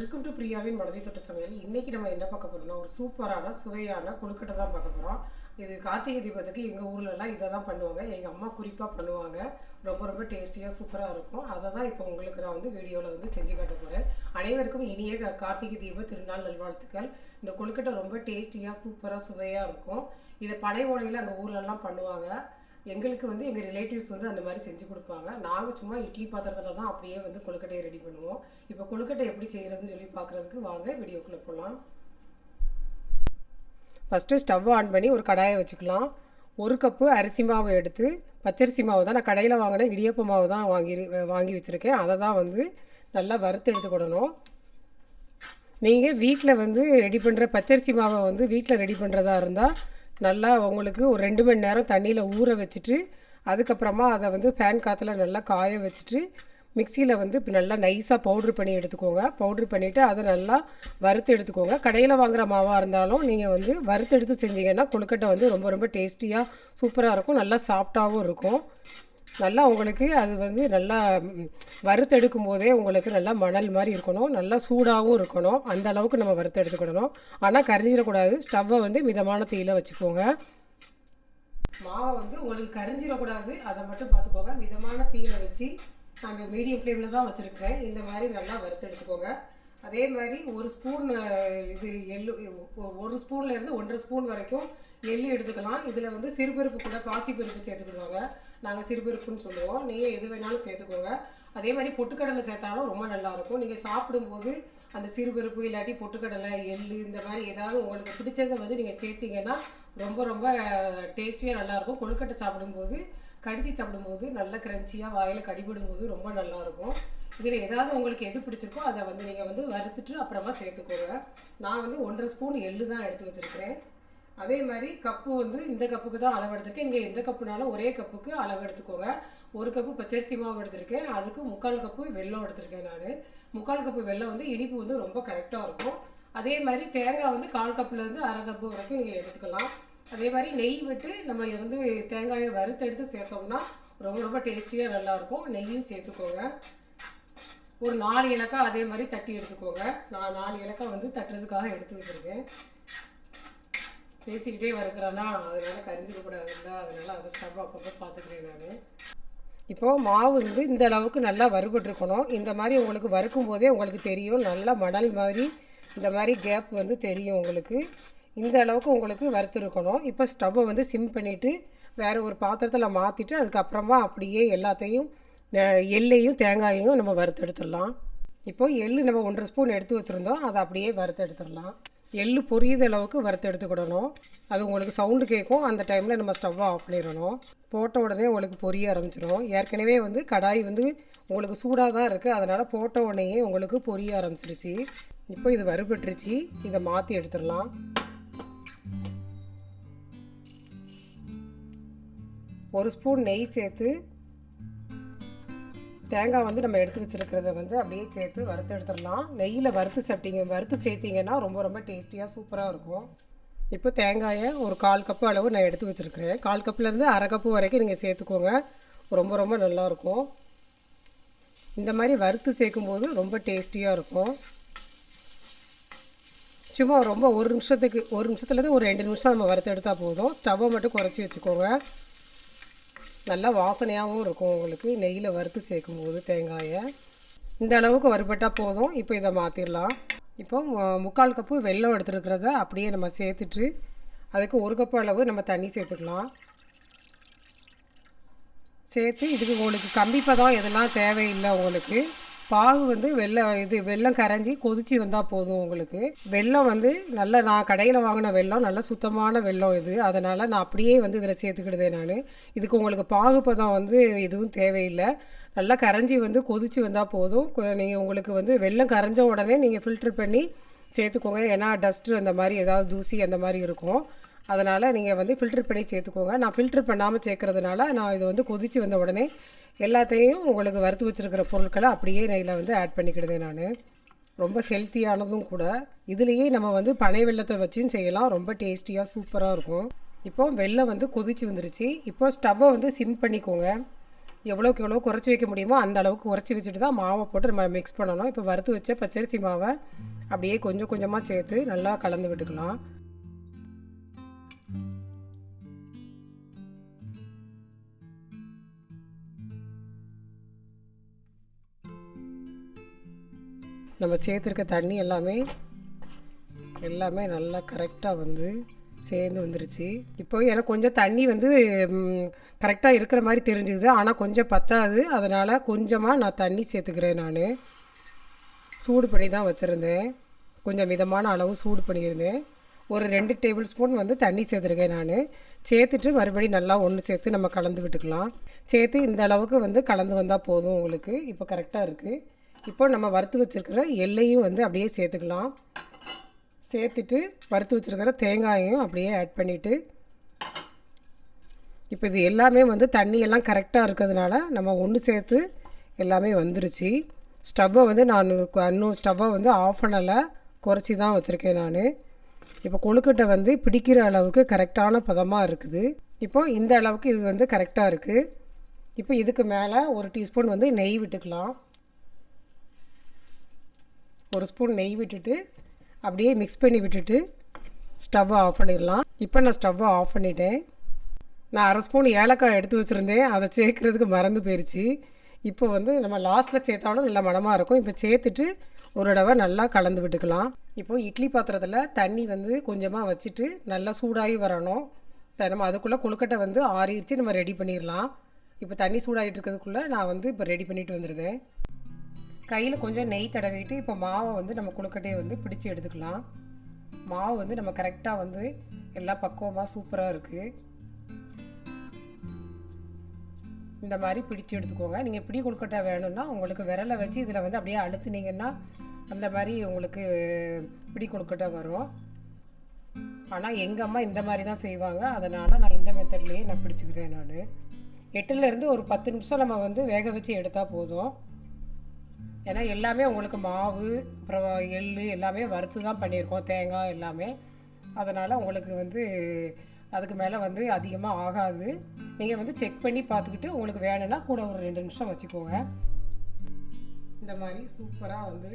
Welcome to பிரியாவின் மனதை தொட்ட சமையல் இன்னைக்கு நம்ம என்ன பார்க்க போறோம்னா ஒரு சூப்பரான சுவையான கொழுக்கட்டை தான் பார்க்க போகிறோம் இது கார்த்திகை தீபத்துக்கு எங்கள் ஊர்லலாம் இதை தான் பண்ணுவாங்க. எங்கள் அம்மா குறிப்பாக பண்ணுவாங்க. ரொம்ப ரொம்ப டேஸ்டியாக சூப்பராக இருக்கும். அதை தான் இப்போ உங்களுக்கு நான் வந்து வீடியோவில் வந்து செஞ்சு காட்ட போகிறேன் அனைவருக்கும் இனிய கார்த்திகை தீப திருநாள் நல்வாழ்த்துக்கள். இந்த கொழுக்கட்டை ரொம்ப டேஸ்டியாக சூப்பராக சுவையாக இருக்கும். இதை பனை ஓலையில் அங்கே ஊர்லலாம் பண்ணுவாங்க. எங்களுக்கு வந்து எங்கள் ரிலேட்டிவ்ஸ் வந்து அந்த மாதிரி செஞ்சு கொடுப்பாங்க. நாங்கள் சும்மா இட்லி பாத்திரத்தில் தான் அப்படியே வந்து கொழுக்கட்டையை ரெடி பண்ணுவோம். இப்போ கொழுக்கட்டை எப்படி செய்கிறதுன்னு சொல்லி பார்க்குறதுக்கு வாங்க வீடியோக்குள்ளே போகலாம் ஃபஸ்ட்டு ஸ்டவ் ஆன் பண்ணி ஒரு கடாயை வச்சுக்கலாம். ஒரு கப்பு அரிசி மாவு எடுத்து பச்சரிசி மாவு தான் நான் கடையில் வாங்கின இடியப்ப மாவு தான் வாங்கி வாங்கி வச்சுருக்கேன். அதை தான் வந்து நல்லா வறுத்து எடுத்துக்கிடணும் நீங்கள் வீட்டில் வந்து ரெடி பண்ணுற பச்சரிசி மாவை வந்து வீட்டில் ரெடி பண்ணுறதா இருந்தால் நல்லா உங்களுக்கு ஒரு ரெண்டு மணி நேரம் தண்ணியில் ஊற வச்சுட்டு அதுக்கப்புறமா அதை வந்து ஃபேன் காற்றுல நல்லா காய வச்சுட்டு மிக்சியில் வந்து இப்போ நல்லா நைஸாக பவுட்ரு பண்ணி எடுத்துக்கோங்க. பவுட்ரு பண்ணிவிட்டு அதை நல்லா வறுத்து எடுத்துக்கோங்க. கடையில் வாங்குகிற மாவாக இருந்தாலும் நீங்கள் வந்து வறுத்து எடுத்து செஞ்சீங்கன்னா கொழுக்கட்டை வந்து ரொம்ப ரொம்ப டேஸ்டியாக சூப்பராக இருக்கும். நல்லா சாஃப்டாகவும் இருக்கும். நல்லா உங்களுக்கு அது வந்து நல்லா வறுத்தெடுக்கும் போதே உங்களுக்கு நல்லா மணல் மாதிரி இருக்கணும். நல்லா சூடாகவும் இருக்கணும். அந்த அளவுக்கு நம்ம வறுத்து எடுத்துக்கிடணும். ஆனால் கரைஞ்சிடக்கூடாது. ஸ்டவ்வை வந்து மிதமான தீயில் வச்சுக்கோங்க. மாவை வந்து உங்களுக்கு கரைஞ்சிடக்கூடாது. அதை மட்டும் பார்த்துக்கோங்க. மிதமான தீயில் வச்சு நாங்கள் மீடியம் ஃப்ளேமில் தான் வச்சுருக்கேன் இந்த மாதிரி நல்லா வறுத்து எடுத்துக்கோங்க. அதே மாதிரி ஒரு ஸ்பூன் இது எள்ளு ஒ- ஒரு ஸ்பூன்லேருந்து ஒன்றரை ஸ்பூன் வரைக்கும் எள்ளு எடுத்துக்கலாம். இதில் வந்து சிறுபருப்பு கூட பாசி பருப்பு சேர்த்துக்கிடுவாங்க. நாங்கள் சிறுபருப்புன்னு சொல்லுவோம். நீங்கள் எது வேணாலும் சேர்த்துக்கோங்க. அதே மாதிரி பொட்டுக்கடலை சேர்த்தாலும் ரொம்ப நல்லாயிருக்கும் நீங்கள் சாப்பிடும்போது அந்த சிறுபருப்பு இல்லாட்டி பொட்டுக்கடலை எள்ளு இந்த மாதிரி ஏதாவது உங்களுக்கு பிடிச்சதை வந்து நீங்கள் சேர்த்தீங்கன்னா ரொம்ப ரொம்ப டேஸ்டியாக நல்லாயிருக்கும் கொழுக்கட்டை சாப்பிடும்போது கடித்து சாப்பிடும்போது நல்ல கிரன்ச்சியாக வாயில் கடிபிடும்போது ரொம்ப நல்லாயிருக்கும் இதில் ஏதாவது உங்களுக்கு எது பிடிச்சிருக்கோ அதை வந்து நீங்கள் வந்து வறுத்துட்டு அப்புறமா சேர்த்துக்கோங்க. நான் வந்து ஒன்றரை ஸ்பூன் எள்ளு தான் எடுத்து வச்சுருக்கிறேன். அதே மாதிரி கப்பு வந்து இந்த கப்புக்கு தான் அளவு எடுத்துருக்கேன் இங்கே எந்த கப்புனாலும் ஒரே கப்புக்கு அளவு எடுத்துக்கோங்க ஒரு கப்பு பச்சரிசி மாவு எடுத்திருக்கேன். அதுக்கு முக்கால் கப்பு வெல்லம் எடுத்திருக்கேன் நான். முக்கால் கப்பு வெல்லம் வந்து இனிப்பு வந்து ரொம்ப கரெக்டாக இருக்கும். அதே மாதிரி தேங்காய் வந்து கால் கப்புலேருந்து அரை கப்பு வரைக்கும் நீங்கள் எடுத்துக்கலாம். அதே மாதிரி நெய் விட்டு நம்ம வந்து தேங்காயை வறுத்து எடுத்து சேர்த்தோம்னா ரொம்ப ரொம்ப டேஸ்டியாக நல்லாயிருக்கும் நெய்யும் சேர்த்துக்கோங்க. ஒரு நாலு இலக்காய் அதே மாதிரி தட்டி எடுத்துக்கோங்க. நான் நாலு இலக்காய் வந்து தட்டுறதுக்காக எடுத்து வச்சுருக்கேன். பேசிக்கிட்டே வறுக்கிறேன்னா அதனால கரிஞ்சிடக்கூடாதுல்ல அதனால அதை ஸ்டவ் அப்பப்போ பார்த்துக்கிறேன் நான். இப்போது மாவு வந்து இந்த அளவுக்கு நல்லா வறுபட்டுருக்கணும். இந்த மாதிரி உங்களுக்கு வறுக்கும் போதே உங்களுக்கு தெரியும். நல்லா மணல் மாதிரி இந்த மாதிரி கேப் வந்து தெரியும் உங்களுக்கு. இந்த அளவுக்கு உங்களுக்கு வறுத்துருக்கணும். இப்போ ஸ்டவ்வை வந்து சிம் பண்ணிவிட்டு வேறு ஒரு பாத்திரத்தில் மாற்றிட்டு அதுக்கப்புறமா அப்படியே எல்லாத்தையும் எள்ளையும் தேங்காயையும் நம்ம வறுத்து எடுத்துடலாம் இப்போது எள் நம்ம ஒன்றரை ஸ்பூன் எடுத்து வச்சுருந்தோம். அதை அப்படியே வறுத்து எடுத்துடலாம் எள்ளு பொரியுத அளவுக்கு வறுத்து எடுத்துக்கிடணும். அது உங்களுக்கு சவுண்டு கேட்கும் அந்த டைமில் நம்ம ஸ்டவ்வை ஆஃப் பண்ணிடணும். போட்ட உடனே உங்களுக்கு பொரிய ஆரம்பிச்சிடும் ஏற்கனவே வந்து கடாய் வந்து உங்களுக்கு சூடாக தான் இருக்குது அதனால் போட்ட உடனேயே உங்களுக்கு பொரிய ஆரம்பிச்சிருச்சு. இப்போ இது வறுபட்டுருச்சு. இதை மாற்றி எடுத்துடலாம். ஒரு ஸ்பூன் நெய் சேர்த்து தேங்காய் வந்து நம்ம எடுத்து வச்சிருக்கிறத வந்து அப்படியே சேர்த்து வறுத்து எடுத்துடலாம். நெய்யில் வறுத்து சாப்பிட்டீங்க வறுத்து சேர்த்திங்கன்னா ரொம்ப ரொம்ப டேஸ்டியாக சூப்பராக இருக்கும். இப்போ தேங்காயை ஒரு கால் கப்பு அளவு நான் எடுத்து வச்சுருக்கிறேன். கால் கப்புலேருந்து அரை கப்பு வரைக்கும் நீங்கள் சேர்த்துக்கோங்க. ரொம்ப ரொம்ப நல்லாயிருக்கும் இந்த மாதிரி வறுத்து சேர்க்கும்போது ரொம்ப டேஸ்டியாக இருக்கும். சும்மா ரொம்ப ஒரு நிமிஷத்துக்கு ஒரு நிமிஷத்துலேருந்து ஒரு ரெண்டு நிமிஷம் நம்ம வறுத்து எடுத்தால் போதும். ஸ்டவ்வை மட்டும் குறைச்சி வச்சுக்கோங்க. நல்லா வாசனையாகவும் இருக்கும் உங்களுக்கு. நெய்யில் வறுத்து சேர்க்கும்போது தேங்காயை. இந்த அளவுக்கு வறுபட்டால் போதும். இப்போ இதை மாற்றிடலாம் இப்போ முக்கால் கப்பு வெள்ளம் எடுத்துருக்கிறத அப்படியே நம்ம சேர்த்துட்டு அதுக்கு ஒரு கப்பு அளவு நம்ம தண்ணி சேர்த்துக்கலாம். சேர்த்து இதுக்கு உங்களுக்கு கம்பிப்பதம் எதெல்லாம் தேவையில்லை உங்களுக்கு. பாகு வந்து வெள்ளம் இது வெல்லம் கரைஞ்சி கொதிச்சு வந்தால் போதும் உங்களுக்கு. வெல்லம் வந்து நல்ல நான் கடையில் வாங்கின வெல்லம் நல்ல சுத்தமான வெள்ளம் இது. அதனால் நான் அப்படியே வந்து இதில் சேர்த்துக்கிடுதே நான். இதுக்கு உங்களுக்கு பாகு பதம் வந்து எதுவும் தேவையில்லை. நல்லா கரைஞ்சி வந்து கொதிச்சு வந்தால் போதும். நீங்கள் உங்களுக்கு வந்து வெள்ளம் கரைஞ்ச உடனே நீங்கள் ஃபில்டர் பண்ணி சேர்த்துக்கோங்க. ஏன்னா டஸ்ட்டு அந்த மாதிரி ஏதாவது தூசி அந்த மாதிரி இருக்கும். அதனால் நீங்கள் வந்து ஃபில்டர் பண்ணி சேர்த்துக்கோங்க. நான் ஃபில்டர் பண்ணாமல் சேர்க்குறதுனால நான் இது வந்து கொதித்து வந்த உடனே எல்லாத்தையும் உங்களுக்கு வறுத்து வச்சுருக்கிற பொருட்களை அப்படியே நெய்யில் வந்து ஆட் பண்ணிக்கிடுதேன் நான். ரொம்ப ஹெல்த்தியானதும் கூட இதுலேயே நம்ம வந்து பனை வெள்ளத்தை வச்சும் செய்யலாம். ரொம்ப டேஸ்டியாக சூப்பராக இருக்கும். இப்போ வெள்ளம் வந்து கொதிச்சு வந்துருச்சு. இப்போ ஸ்டவ்வை வந்து சிம் பண்ணிக்கோங்க. எவ்வளோக்கு எவ்வளோ குறைச்சி வைக்க முடியுமோ அந்த அளவுக்கு குறைச்சி வச்சுட்டு தான் மாவை போட்டு நம்ம மிக்ஸ் பண்ணணும். இப்போ வறுத்து வச்ச பச்சரிசி மாவை அப்படியே கொஞ்சம் கொஞ்சமாக சேர்த்து நல்லா கலந்து விட்டுக்கலாம். நம்ம சேர்த்துருக்க தண்ணி எல்லாமே எல்லாமே நல்லா கரெக்டாக வந்து சேர்ந்து வந்துருச்சு. இப்போ எனக்கு கொஞ்சம் தண்ணி வந்து கரெக்டாக இருக்கிற மாதிரி தெரிஞ்சுது. ஆனால் கொஞ்சம் பத்தாது. அதனால் கொஞ்சமாக நான் தண்ணி சேர்த்துக்கிறேன் நான். சூடு பண்ணி தான் வச்சுருந்தேன். கொஞ்சம் மிதமான அளவு சூடு பண்ணியிருந்தேன். ஒரு ரெண்டு டேபிள் ஸ்பூன் வந்து தண்ணி சேர்த்துருக்கேன் நான். சேர்த்துட்டு மறுபடியும் நல்லா ஒன்று சேர்த்து நம்ம கலந்து விட்டுக்கலாம். சேர்த்து இந்த அளவுக்கு வந்து கலந்து வந்தால் போதும் உங்களுக்கு. இப்போ கரெக்டாக இருக்குது இப்போ நம்ம வறுத்து வச்சுருக்கிற எல்லையும் வந்து அப்படியே சேர்த்துக்கலாம். சேர்த்துட்டு வறுத்து வச்சுருக்கிற தேங்காயையும் அப்படியே ஆட் பண்ணிவிட்டு இப்போ இது எல்லாமே வந்து தண்ணியெல்லாம் கரெக்டாக இருக்கிறதுனால நம்ம ஒன்று சேர்த்து எல்லாமே வந்துருச்சு. ஸ்டவ்வை வந்து நான் இன்னும் ஸ்டவ்வை வந்து ஆஃப் பண்ணலை குறைச்சி தான் வச்சுருக்கேன் நான். இப்போ கொழுக்கட்டை வந்து பிடிக்கிற அளவுக்கு கரெக்டான பதமாக இருக்குது. இப்போ இந்த அளவுக்கு இது வந்து கரெக்டாக இருக்குது இப்போ இதுக்கு மேலே ஒரு டீஸ்பூன் வந்து நெய் விட்டுக்கலாம். ஒரு ஸ்பூன் நெய் விட்டுட்டு அப்படியே மிக்ஸ் பண்ணி விட்டுட்டு ஸ்டவ்வை ஆஃப் பண்ணிடலாம். இப்போ நான் ஸ்டவ்வை ஆஃப் பண்ணிட்டேன். நான் அரை ஸ்பூன் ஏலக்காய் எடுத்து வச்சுருந்தேன். அதை சேர்க்குறதுக்கு மறந்து போயிடுச்சு இப்போ வந்து நம்ம லாஸ்ட்டில் சேர்த்தாலும் நல்லா மனமாக இருக்கும். இப்போ சேர்த்துட்டு ஒரு தடவை நல்லா கலந்து விட்டுக்கலாம். இப்போது இட்லி பாத்திரத்தில் தண்ணி வந்து கொஞ்சமாக வச்சுட்டு நல்லா சூடாகி வரணும். நம்ம அதுக்குள்ளே கொழுக்கட்டை வந்து ஆறிடுச்சு. நம்ம ரெடி பண்ணிடலாம். இப்போ தண்ணி சூடாகிட்டு இருக்கிறதுக்குள்ளே நான் வந்து இப்போ ரெடி பண்ணிட்டு வந்துடுதேன் கையில் கொஞ்சம் நெய் தடவிட்டு இப்போ மாவை வந்து நம்ம கொழுக்கட்டையை வந்து பிடிச்சி எடுத்துக்கலாம். மாவு வந்து நம்ம கரெக்டாக வந்து எல்லாம் பக்குவமாக சூப்பராக இருக்குது இந்த மாதிரி பிடிச்சி எடுத்துக்கோங்க. நீங்கள் பிடி கொழுக்கட்டை வேணும்னா உங்களுக்கு விரலை வச்சு இதில் வந்து அப்படியே அழுத்துனீங்கன்னா அந்த மாதிரி உங்களுக்கு பிடி கொழுக்கட்டை வரும். ஆனால் எங்கள் அம்மா இந்த மாதிரி தான் செய்வாங்க. அதனால் நான் இந்த மெத்தட்லேயே நான் பிடிச்சிக்கிறேன் நான். எட்டுலேருந்து ஒரு பத்து நிமிஷம் நம்ம வந்து வேக வச்சு எடுத்தால் போதும். ஏன்னா எல்லாமே உங்களுக்கு மாவு அப்புறம் எள் எல்லாமே வறுத்து தான் பண்ணியிருக்கோம் தேங்காய் எல்லாமே. அதனால் உங்களுக்கு வந்து அதுக்கு மேலே வந்து அதிகமாக ஆகாது. நீங்கள் வந்து செக் பண்ணி பார்த்துக்கிட்டு உங்களுக்கு வேணும்னா கூட ஒரு ரெண்டு நிமிஷம் வச்சுக்கோங்க. இந்த மாதிரி சூப்பராக வந்து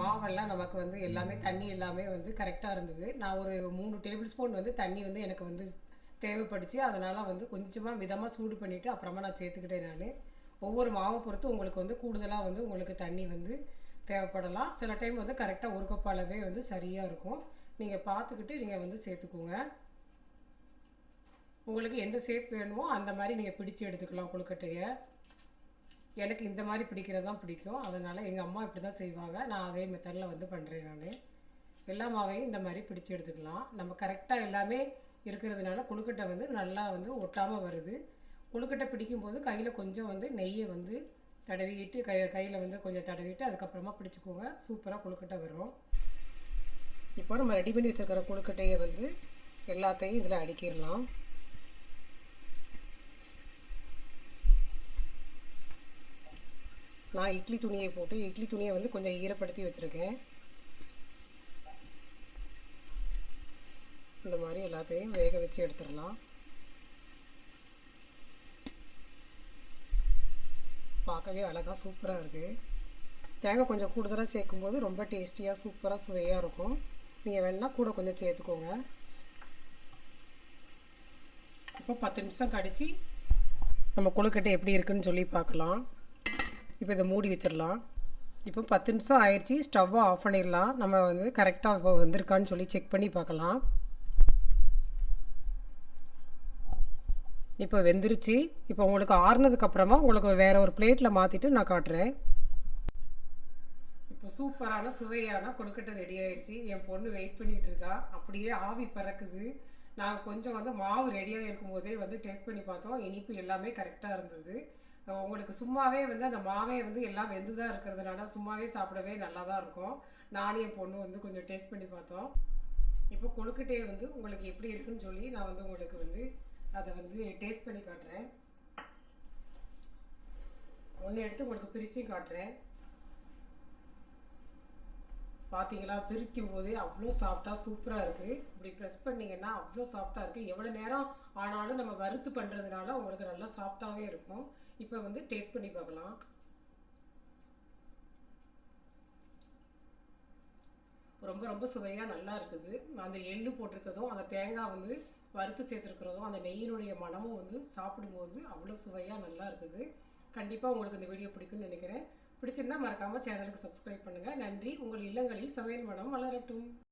மாவெல்லாம் நமக்கு வந்து எல்லாமே தண்ணி எல்லாமே வந்து கரெக்டாக இருந்தது. நான் ஒரு மூணு டேபிள் ஸ்பூன் வந்து தண்ணி வந்து எனக்கு வந்து தேவைப்படுச்சு அதனால் வந்து கொஞ்சமாக மிதமாக சூடு பண்ணிவிட்டு அப்புறமா நான் சேர்த்துக்கிட்டேன் நான். ஒவ்வொரு மாவை பொறுத்து உங்களுக்கு வந்து கூடுதலாக வந்து உங்களுக்கு தண்ணி வந்து தேவைப்படலாம். சில டைம் வந்து கரெக்டாக ஒரு கப் அளவே வந்து சரியாக இருக்கும். நீங்கள் பார்த்துக்கிட்டு நீங்கள் வந்து சேர்த்துக்கோங்க. உங்களுக்கு எந்த ஷேப் வேணுமோ அந்த மாதிரி நீங்கள் பிடிச்சி எடுத்துக்கலாம் கொழுக்கட்டையை. எனக்கு இந்த மாதிரி பிடிக்கிறது தான் பிடிக்கும். அதனால் எங்கள் அம்மா இப்படி தான் செய்வாங்க. நான் அதே மெத்தடில் வந்து பண்ணுறேன் நான். எல்லா மாவையும் இந்த மாதிரி பிடிச்சு எடுத்துக்கலாம். நம்ம கரெக்டாக எல்லாமே இருக்கிறதுனால கொழுக்கட்டை வந்து நல்லா வந்து ஒட்டாமல் வருது. கொழுக்கட்டை பிடிக்கும்போது கையில் கொஞ்சம் வந்து நெய்யை வந்து தடவிட்டு கை கையில் வந்து கொஞ்சம் தடவிட்டு அதுக்கப்புறமா பிடிச்சிக்கோங்க. சூப்பராக கொழுக்கட்டை வரும். இப்போ நம்ம ரெடி பண்ணி வச்சுருக்கிற கொழுக்கட்டையை வந்து எல்லாத்தையும் இதில் அடிக்கிடலாம். நான் இட்லி துணியை போட்டு இட்லி துணியை வந்து கொஞ்சம் ஈரப்படுத்தி வச்சுருக்கேன். இந்த மாதிரி எல்லாத்தையும் வேக வச்சு எடுத்துடலாம். பார்க்கவே அழகாக சூப்பராக இருக்குது தேங்காய் கொஞ்சம் கூடுதலாக சேர்க்கும்போது ரொம்ப டேஸ்டியாக சூப்பராக சுவையாக இருக்கும். நீங்கள் வேணால் கூட கொஞ்சம் சேர்த்துக்கோங்க. இப்போ பத்து நிமிஷம் கடித்து நம்ம கொழுக்கட்டை எப்படி இருக்குன்னு சொல்லி பார்க்கலாம். இப்போ இதை மூடி வச்சிடலாம். இப்போ பத்து நிமிஷம் ஆயிடுச்சு. ஸ்டவ்வை ஆஃப் பண்ணிடலாம். நம்ம வந்து கரெக்டாக இப்போ வந்திருக்கான்னு சொல்லி செக் பண்ணி பார்க்கலாம். இப்போ வெந்துருச்சு. இப்போ உங்களுக்கு ஆறுனதுக்கப்புறமா உங்களுக்கு வேறு ஒரு பிளேட்டில் மாற்றிட்டு நான் காட்டுறேன். இப்போ சூப்பரான சுவையான கொழுக்கட்டை ரெடி ஆயிடுச்சு என் பொண்ணு வெயிட் பண்ணிகிட்டு இருக்கா. அப்படியே ஆவி பறக்குது. நாங்கள் கொஞ்சம் வந்து மாவு ரெடியாக இருக்கும்போதே வந்து டேஸ்ட் பண்ணி பார்த்தோம். இனிப்பு எல்லாமே கரெக்டாக இருந்தது. உங்களுக்கு சும்மாவே வந்து அந்த மாவே வந்து எல்லாம் வெந்து தான் இருக்கிறதுனால சும்மாவே சாப்பிடவே நல்லா தான் இருக்கும். நானும் என் பொண்ணு வந்து கொஞ்சம் டேஸ்ட் பண்ணி பார்த்தோம். இப்போ கொழுக்கட்டையை வந்து உங்களுக்கு எப்படி இருக்குன்னு சொல்லி நான் வந்து உங்களுக்கு வந்து அதை வந்து டேஸ்ட் பண்ணி காட்டுறேன். ஒன்று எடுத்து உங்களுக்கு பிரித்து காட்டுறேன். பார்த்தீங்களா பிரிக்கும் போதே அவ்வளோ சாஃப்டாக சூப்பராக இருக்குது இப்படி ப்ரெஸ் பண்ணிங்கன்னா அவ்வளோ சாஃப்டாக இருக்குது எவ்வளோ நேரம் ஆனாலும் நம்ம வறுத்து பண்ணுறதுனால உங்களுக்கு நல்லா சாஃப்டாகவே இருக்கும். இப்போ வந்து டேஸ்ட் பண்ணி பார்க்கலாம். ரொம்ப ரொம்ப சுவையாக நல்லா இருக்குது. அந்த எள்ளு போட்டிருக்கிறதும் அந்த தேங்காய் வந்து வறுத்து சேர்த்துருக்கிறதும் அந்த நெய்யினுடைய மனமும் வந்து சாப்பிடும்போது அவ்வளோ சுவையாக நல்லா இருக்குது. கண்டிப்பாக உங்களுக்கு இந்த வீடியோ பிடிக்கும்னு நினைக்கிறேன். பிடிச்சிருந்தா மறக்காமல் சேனலுக்கு சப்ஸ்கிரைப் பண்ணுங்கள் நன்றி. உங்கள் இல்லங்களில் சமையல் மனம் வளரட்டும்.